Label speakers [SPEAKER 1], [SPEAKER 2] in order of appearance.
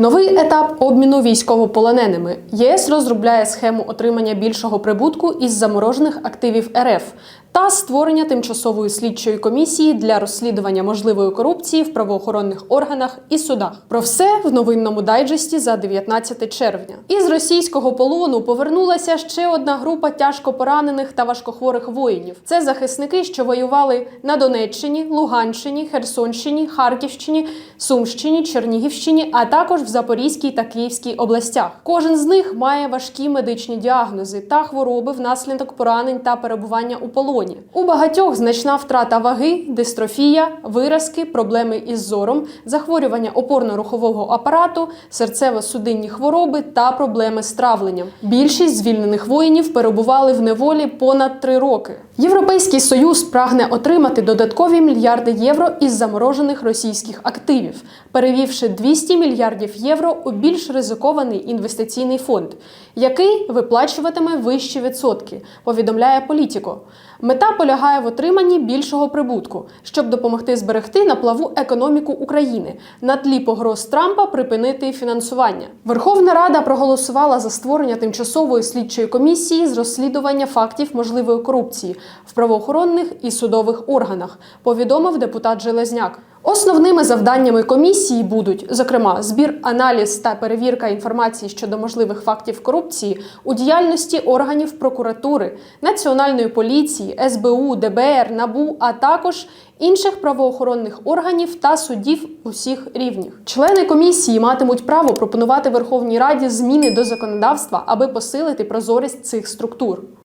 [SPEAKER 1] Новий етап обміну військовополоненими. ЄС розробляє схему отримання більшого прибутку із заморожених активів РФ та створення тимчасової слідчої комісії для розслідування можливої корупції в правоохоронних органах і судах. Про все в новинному дайджесті за 19 червня. Із російського полону повернулася ще одна група тяжко поранених та важкохворих воїнів. Це захисники, що воювали на Донеччині, Луганщині, Херсонщині, Харківщині, Сумщині, Чернігівщині, а також в Запорізькій та Київській областях. Кожен з них має важкі медичні діагнози та хвороби внаслідок поранень та перебування у полоні. У багатьох значна втрата ваги, дистрофія, виразки, проблеми із зором, захворювання опорно-рухового апарату, серцево-судинні хвороби та проблеми з травленням. Більшість звільнених воїнів перебували в неволі понад три роки. Європейський союз прагне отримати додаткові мільярди євро із заморожених російських активів, перевівши 200 мільярдів євро у більш ризикований інвестиційний фонд, який виплачуватиме вищі відсотки, повідомляє Політіко. Мета полягає в отриманні більшого прибутку, щоб допомогти зберегти на плаву економіку України на тлі погроз Трампа припинити фінансування. Верховна Рада проголосувала за створення тимчасової слідчої комісії з розслідування фактів можливої корупції в правоохоронних і судових органах. Повідомив депутат Железняк. Основними завданнями комісії будуть, зокрема, збір, аналіз та перевірка інформації щодо можливих фактів корупції у діяльності органів прокуратури, національної поліції, СБУ, ДБР, НАБУ, а також інших правоохоронних органів та судів усіх рівнів. Члени комісії матимуть право пропонувати Верховній Раді зміни до законодавства, аби посилити прозорість цих структур.